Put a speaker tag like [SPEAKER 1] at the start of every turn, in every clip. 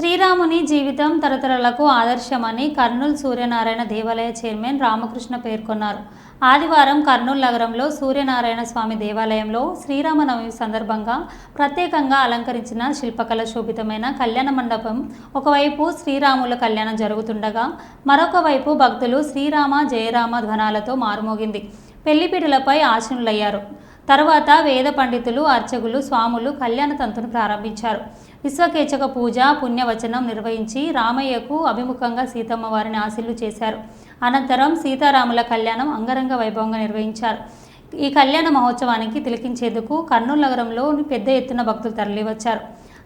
[SPEAKER 1] శ్రీరాముని జీవితం తరతరాలకు ఆదర్శమని కర్నూలు సూర్యనారాయణ దేవాలయ చైర్మన్ రామకృష్ణ పేర్కొన్నారు. ఆదివారం కర్నూలు నగరంలో సూర్యనారాయణ స్వామి దేవాలయంలో శ్రీరామనవమి సందర్భంగా ప్రత్యేకంగా అలంకరించిన శిల్పకళ శోభితమైన కళ్యాణ మండపం ఒకవైపు శ్రీరాముల కళ్యాణం జరుగుతుండగా మరొక వైపు భక్తులు శ్రీరామ జయరామ ధ్వనాలతో మారుమోగింది. పెళ్ళిపీటలపై ఆశనులయ్యారు. తర్వాత వేద పండితులు అర్చకులు స్వాములు కళ్యాణ తంతును ప్రారంభించారు. విశ్వకేచక పూజ పుణ్యవచనం నిర్వహించి రామయ్యకు అభిముఖంగా సీతమ్మ వారిని ఆశీలు చేశారు. అనంతరం సీతారాముల కళ్యాణం అంగరంగ వైభవంగా నిర్వహించారు. ఈ కళ్యాణ మహోత్సవానికి తిలకించేందుకు కర్నూలు నగరంలో పెద్ద ఎత్తున భక్తులు తరలివచ్చారు.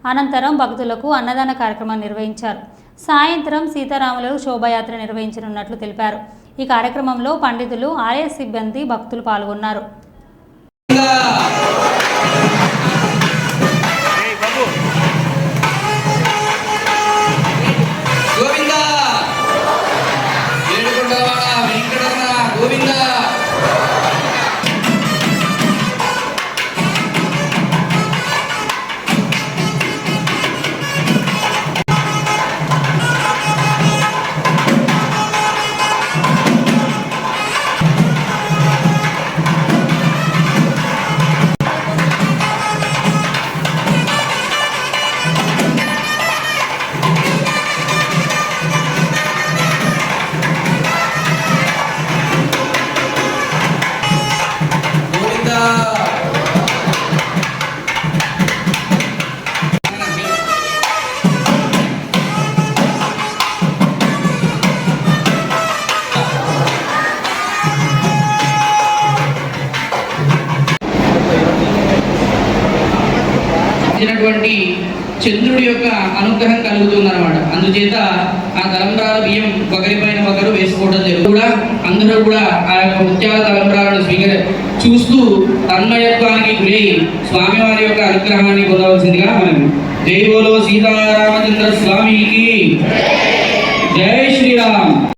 [SPEAKER 1] అనంతరం భక్తులకు అన్నదాన కార్యక్రమం నిర్వహించారు. సాయంత్రం సీతారాములు శోభాయాత్ర నిర్వహించనున్నట్లు తెలిపారు. ఈ కార్యక్రమంలో పండితులు ఆలయ సిబ్బంది భక్తులు పాల్గొన్నారు.
[SPEAKER 2] 真的。ఉన్నటువంటి చంద్రుడి యొక్క అనుగ్రహం కలుగుతుందన్నమాట. అందుచేత ఆ తలంబ్రాల బియ్యం ఒకరిపైన ఒకరు వేసుకోవడం జరుగుతుంది. కూడా అందరూ కూడా ఆ యొక్క ముత్యాల తలంబ్రాలను స్వీకరి చూస్తూ తన్మయత్వానికి గురై స్వామివారి యొక్క అనుగ్రహాన్ని పొందవలసిందిగా మనం జై బోలో సీతారామచంద్ర స్వామికి. జై శ్రీరామ్.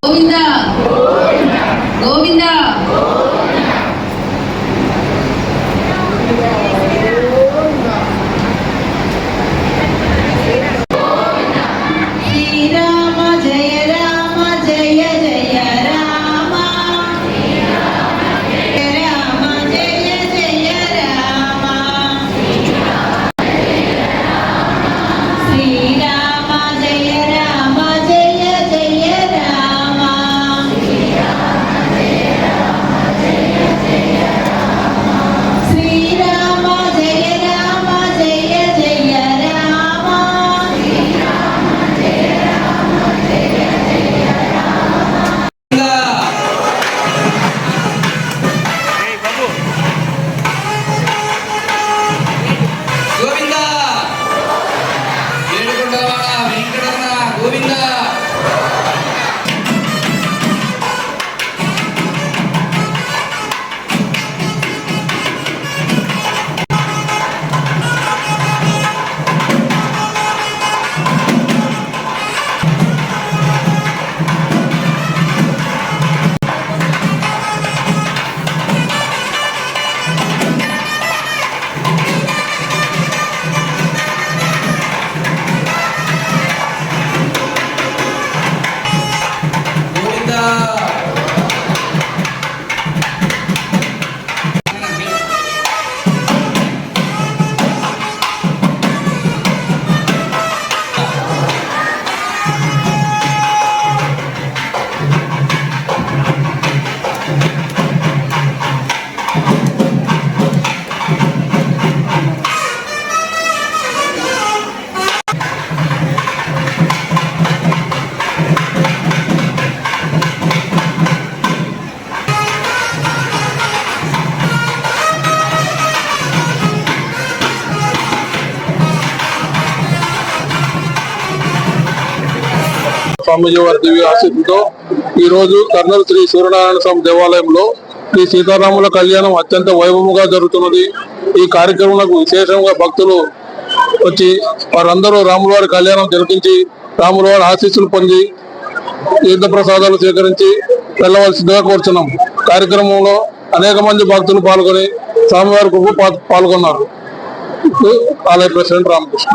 [SPEAKER 3] స్వామిజీ వారి దివ్య ఆశీస్సుతో ఈ రోజు కర్నూలు శ్రీ సూర్యనారాయణ స్వామి దేవాలయంలో శ్రీ సీతారాముల కళ్యాణం అత్యంత వైభవంగా జరుగుతున్నది. ఈ కార్యక్రమంలో విశేషంగా భక్తులు వచ్చి వారందరూ రాములవారి కళ్యాణం జరిపించి రాముల వారి ఆశీస్సులు పొంది తీర్థ ప్రసాదాలు స్వీకరించి వెళ్ళవలసిందిగా కోరుచున్నాం. కార్యక్రమంలో అనేక మంది భక్తులు పాల్గొని స్వామివారి కృప పాల్గొన్నారు. ఆలయ ప్రెసిడెంట్ రామకృష్ణ.